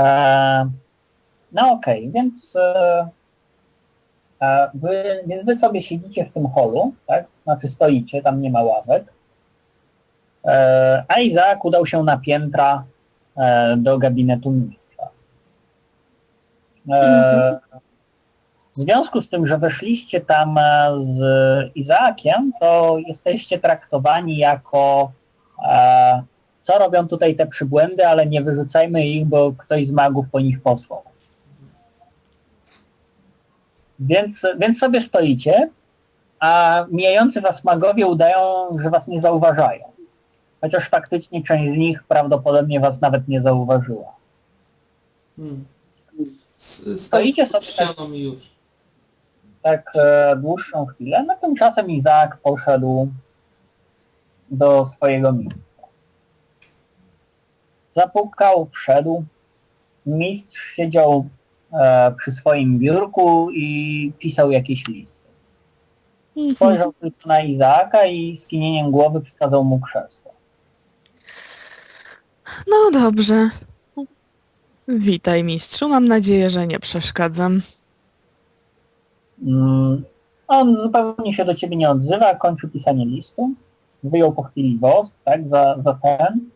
E, no okej, więc, e, wy, więc wy sobie siedzicie w tym holu, tak? Znaczy stoicie, tam nie ma ławek. E, a Izaak udał się na piętra do gabinetu mistrza. W związku z tym, że weszliście tam z Izaakiem, to jesteście traktowani jako co robią tutaj te przybłędy, ale nie wyrzucajmy ich, bo ktoś z magów po nich posłał. Więc, więc sobie stoicie, a mijający was magowie udają, że was nie zauważają. Chociaż faktycznie część z nich prawdopodobnie was nawet nie zauważyła. Hmm. Stoicie sobie tak- tak e, dłuższą chwilę, no tymczasem Izaak poszedł do swojego miejsca. Zapukał, wszedł. Mistrz siedział e, przy swoim biurku i pisał jakieś listy. Spojrzał tylko na Izaaka i skinieniem głowy wskazał mu krzesło. No dobrze. Witaj mistrzu, mam nadzieję, że nie przeszkadzam. Mm, On zupełnie się do ciebie nie odzywa, kończył pisanie listu, wyjął po chwili wosk, tak, za, za ten,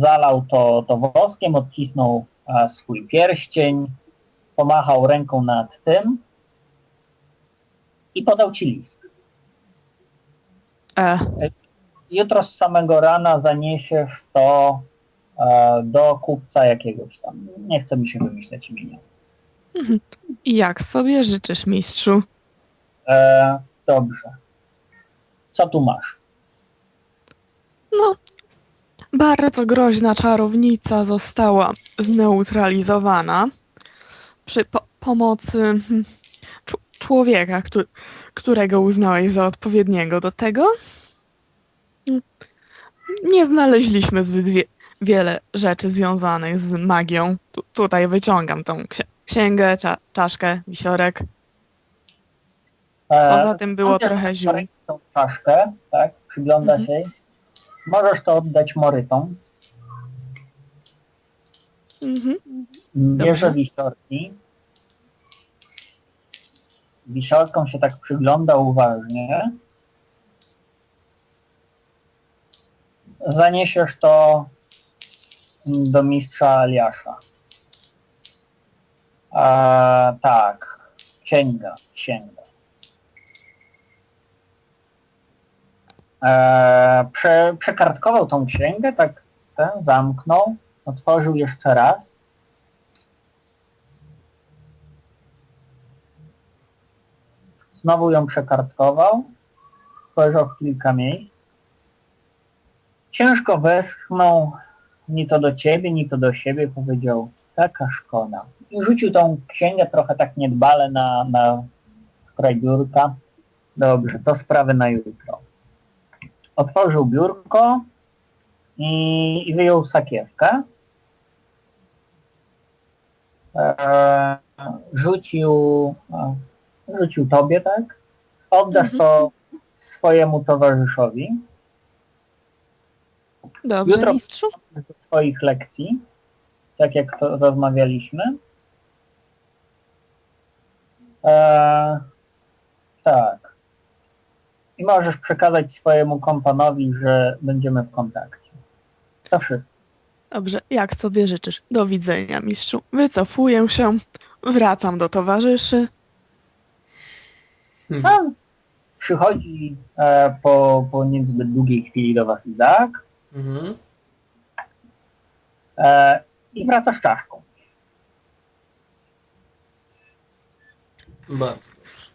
zalał to, to woskiem, odcisnął e, swój pierścień, pomachał ręką nad tym i podał ci list. E, Jutro z samego rana zaniesiesz to e, do kupca jakiegoś tam. Nie chce mi się wymyśleć imienia. jak sobie życzysz mistrzu? E, dobrze. Co tu masz? No, bardzo groźna czarownica została zneutralizowana przy po pomocy hmm, człowieka, któ- którego uznałeś za odpowiedniego do tego. Nie znaleźliśmy zbyt wie- wiele rzeczy związanych z magią. Tu- tutaj wyciągam tą ksi- księgę, cza- czaszkę, wisiorek. E, Poza tym było trochę ziół. tą czaszkę, tak? Przygląda Mhm. się. Możesz to oddać morytom. Mhm. Bierze wisiorki. Wisiorką się tak przygląda uważnie. Zaniesiesz to do mistrza Aliasza. A, tak. Księga, księga. E, prze, przekartkował tą księgę, tak ten zamknął, otworzył jeszcze raz. Znowu ją przekartkował, spojrzał w kilka miejsc. Ciężko westchnął, ni to do ciebie, ni to do siebie, powiedział, taka szkoda. I rzucił tą księgę trochę tak niedbale na, na skraj biurka. Dobrze, to sprawy na jutro. Otworzył biurko i, i wyjął sakiewkę. E, rzucił, e, rzucił tobie, tak? Oddasz Mhm. to swojemu towarzyszowi Dobrze, Jutro- mistrzu? do swoich lekcji, tak jak to rozmawialiśmy. E, możesz przekazać swojemu kompanowi, że będziemy w kontakcie. To wszystko. Dobrze, jak sobie życzysz. Do widzenia, mistrzu. Wycofuję się, wracam do towarzyszy. Hmm. A, przychodzi e, po, po niezbyt długiej chwili do Was Izaak Mhm. e, i wraca z czaszką. Bardzo dobrze.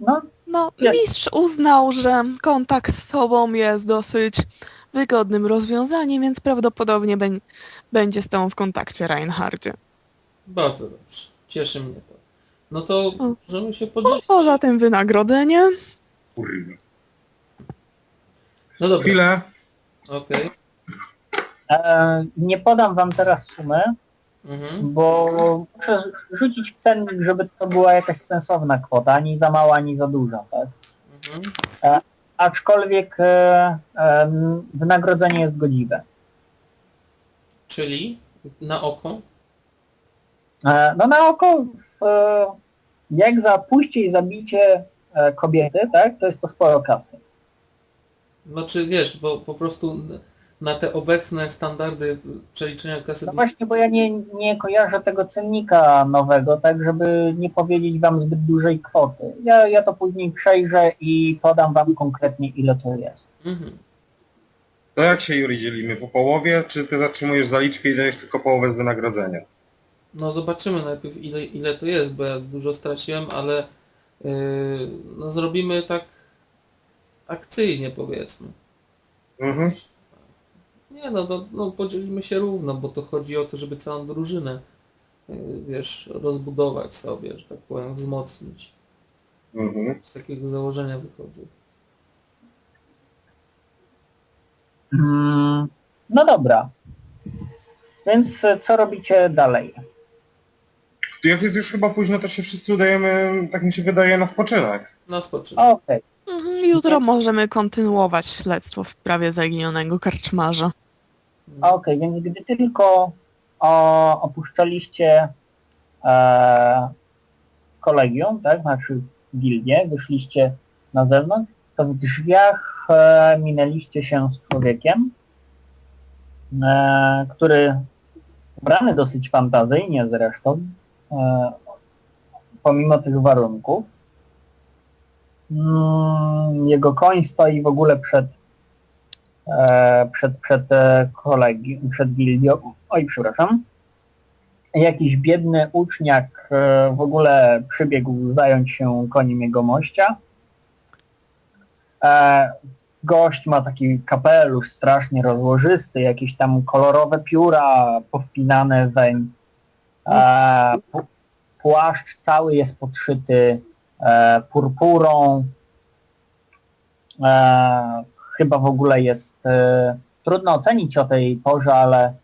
No, No, Jak- mistrz uznał, że kontakt z sobą jest dosyć wygodnym rozwiązaniem, więc prawdopodobnie beń- będzie z tobą w kontakcie, Reinhardzie. Bardzo dobrze. Cieszy mnie to. No to O. możemy się podzielić. poza tym wynagrodzenie. Kurwa. No dobra, Chwilę. okej. e, nie podam Wam teraz sumy, Mhm. bo muszę rzucić w cennik, żeby to była jakaś sensowna kwota, ani za mała, ani za duża, tak? Mhm. Aczkolwiek e, e, wynagrodzenie jest godziwe. Czyli na oko? E, No na oko, e, jak za pójście i zabicie e, kobiety, tak, to jest to sporo kasy. Znaczy wiesz, bo po prostu na te obecne standardy przeliczenia kasy... No właśnie, bo ja nie, nie kojarzę tego cennika nowego, tak żeby nie powiedzieć wam zbyt dużej kwoty. Ja, ja to później przejrzę i podam wam konkretnie ile to jest. Mhm. To jak się Juri dzielimy? Po połowie, czy ty zatrzymujesz zaliczkę i dajesz tylko połowę z wynagrodzenia? No zobaczymy najpierw ile, ile to jest, bo ja dużo straciłem, ale yy, no zrobimy tak akcyjnie powiedzmy. Mhm. Nie no, no, no podzielimy się równo, bo to chodzi o to, żeby całą drużynę yy, wiesz, rozbudować sobie, że tak powiem, wzmocnić. Mhm. Z takiego założenia wychodzę. Mm, No dobra. Więc e, co robicie dalej? Jak jest już chyba późno, to się wszyscy udajemy, tak mi się wydaje, na spoczynek. No spoczynek. Okej. Mhm, Jutro możemy kontynuować śledztwo w sprawie zaginionego karczmarza. Okej, więc gdy tylko o, opuszczaliście e, kolegium, tak, znaczy gildię, wyszliście na zewnątrz, to w drzwiach e, minęliście się z człowiekiem, e, który ubrany dosyć fantazyjnie zresztą, e, pomimo tych warunków. Mm, jego koń stoi w ogóle przed przed, przed e, kolegi, przed gildią, oj przepraszam, jakiś biedny uczniak e, w ogóle przybiegł zająć się koniem jego mościa. E, gość ma taki kapelusz strasznie rozłożysty, jakieś tam kolorowe pióra powpinane weń. E, płaszcz cały jest podszyty e, purpurą. Chyba w ogóle jest e, trudno ocenić o tej porze, ale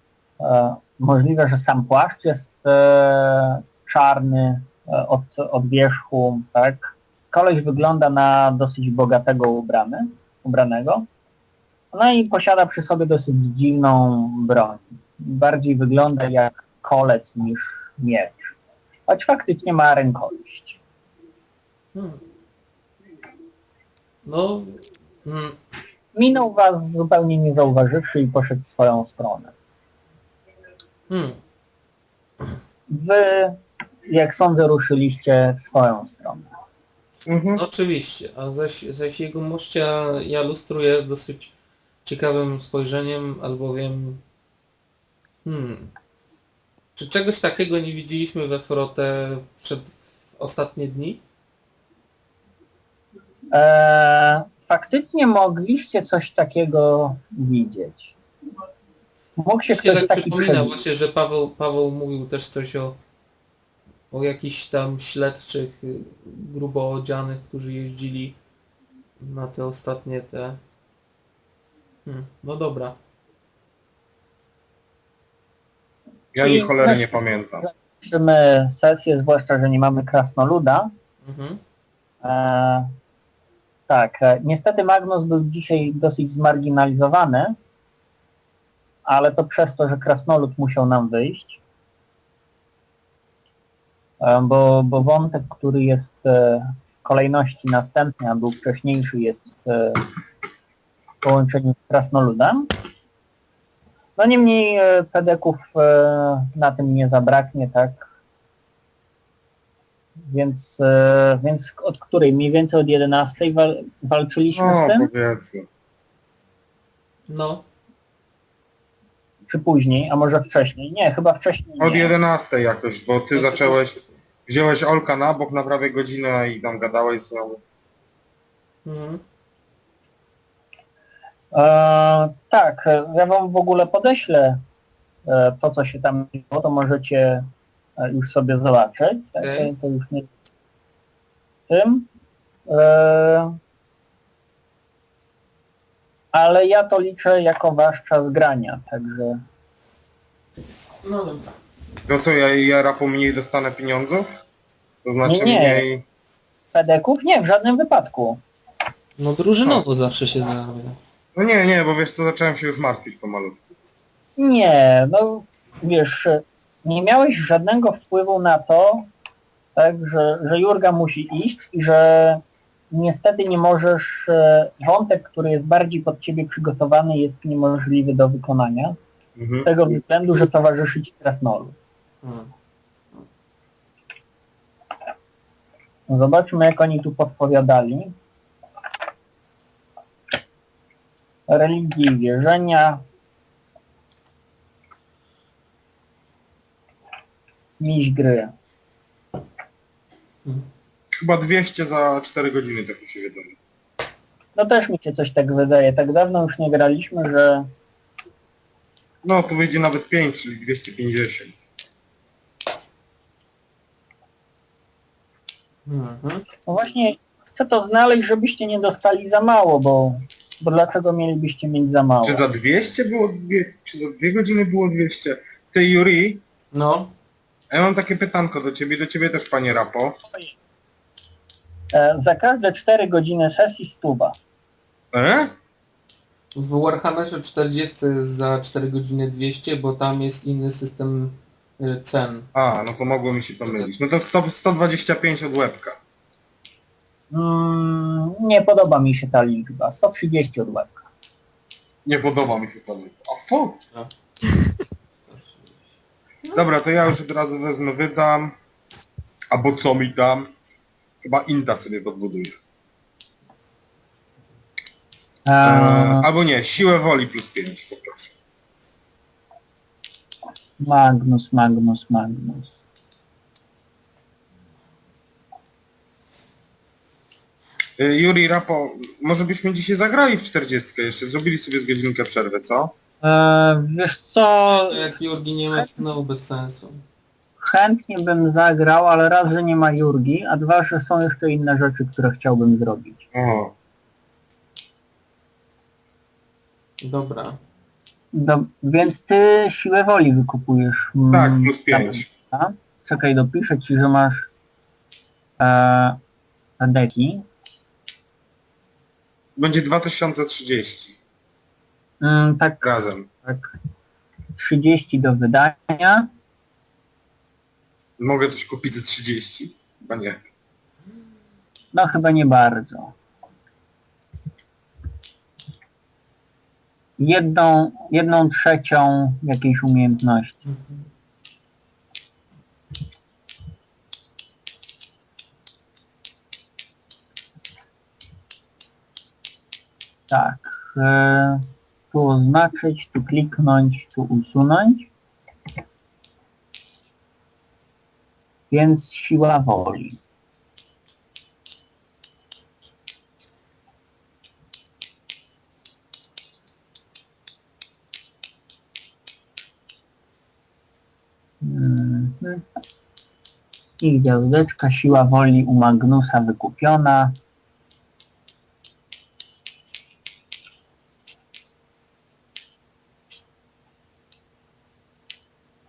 e, możliwe, że sam płaszcz jest e, czarny od, od wierzchu, tak? Koleś wygląda na dosyć bogatego ubrany, ubranego. No i posiada przy sobie dosyć dziwną broń. Bardziej wygląda jak kolec niż miecz. Choć faktycznie ma rękojeść. Hmm. No, mm, Minął was zupełnie nie zauważywszy i poszedł w swoją stronę. hmm. Wy, jak sądzę, ruszyliście w swoją stronę. Mhm. Oczywiście, a zaś, zaś jego mościa ja lustruję dosyć ciekawym spojrzeniem, albowiem hmm, czy czegoś takiego nie widzieliśmy we Frotę przed w ostatnie dni? Eee, faktycznie mogliście coś takiego widzieć. Mógł się Mi się ktoś tak taki przypomina właśnie, że Paweł, Paweł mówił też coś o, o jakichś tam śledczych y, grubo odzianych, którzy jeździli na te ostatnie te... Hmm, no dobra. Ja ni cholery nie pamiętam. Kończymy sesję, zwłaszcza, że nie mamy krasnoluda. Mhm. Eee, tak, e, niestety Magnus był dzisiaj dosyć zmarginalizowany, ale to przez to, że krasnolud musiał nam wyjść. E, Bo, bo wątek, który jest e, w kolejności następny, a był wcześniejszy, jest w połączeniu z krasnoludem. No niemniej pedeków na tym nie zabraknie, tak? Więc, e, więc od której? Mniej więcej od 11 wal, walczyliśmy No, z tym? powiedzmy. No, Czy później? A może wcześniej? Nie, chyba wcześniej Od nie. 11 jakoś, bo ty to zacząłeś, wziąłeś Olka na bok na prawie godzinę i tam gadałeś z nią. Mhm. E, tak, ja wam w ogóle podeślę e, to, co się tam działo, to możecie już sobie zobaczyć. Tak, Okej. to, już nie tym. E, ale ja to liczę jako wasz czas grania, także No dobra. To co, ja, ja rapu mniej dostanę pieniądzów? To znaczy Nie, nie. mniej... pedeków nie, w żadnym wypadku. No drużynowo zawsze się zarabia. No nie, nie, bo wiesz co, zacząłem się już martwić pomalutku. Nie, no wiesz, nie miałeś żadnego wpływu na to, tak, że, że Jurga musi iść i że niestety nie możesz, e, wątek, który jest bardziej pod ciebie przygotowany jest niemożliwy do wykonania, z Mhm. tego względu, że towarzyszy ci krasnolu. Hmm. Zobaczmy jak oni tu podpowiadali. Religii i wierzenia. Miś gry. Chyba 200 za 4 godziny, tak mi się wiadomo. No też mi się coś tak wydaje. Tak dawno już nie graliśmy, że No to wyjdzie nawet 5, czyli 250. Mhm. no właśnie chcę to znaleźć, żebyście nie dostali za mało, bo, bo dlaczego mielibyście mieć za mało? Czy za 200 było dwie, czy za 2 godziny było 200? Ty Juri, No, a ja mam takie pytanko do ciebie, do ciebie też panie Rapo. E, za każde 4 godziny sesji stuba. E? w Warhammerze 40 za 4 godziny 200, bo tam jest inny system y, cen. A, no to mogło mi się pomylić. No to 100, 125 od łebka. Mm, nie podoba mi się ta liczba. 130 od łebka. Nie podoba mi się to. A fu! Dobra, to ja już od razu wezmę, wydam. Albo co mi tam? Chyba Inta sobie podbuduję. E, Eee, albo nie, siłę woli plus 5 po prostu. Magnus, Magnus, Magnus. Yy, Juri, Rapo, może byśmy dzisiaj zagrali w 40 jeszcze, zrobili sobie z godzinkę przerwy, co? E, wiesz co, To jak Jurgi nie ma, to znowu bez sensu. chętnie bym zagrał, ale raz, że nie ma Jurgi, a dwa, że są jeszcze inne rzeczy, które chciałbym zrobić. O, Dobra. Do, więc ty siłę woli wykupujesz. mm, tak, plus tam, 5. a? Czekaj, dopiszę ci, że masz e, deki. Będzie 2030 Mm, tak, razem. tak. 30 do wydania. Mogę też kupić za 30? Chyba nie. No chyba nie bardzo. Jedną, jedną trzecią jakiejś umiejętności. Tak. E, tu oznaczyć, tu kliknąć, tu usunąć. Więc siła woli. Mhm. I gwiazdeczka, siła woli u Magnusa wykupiona.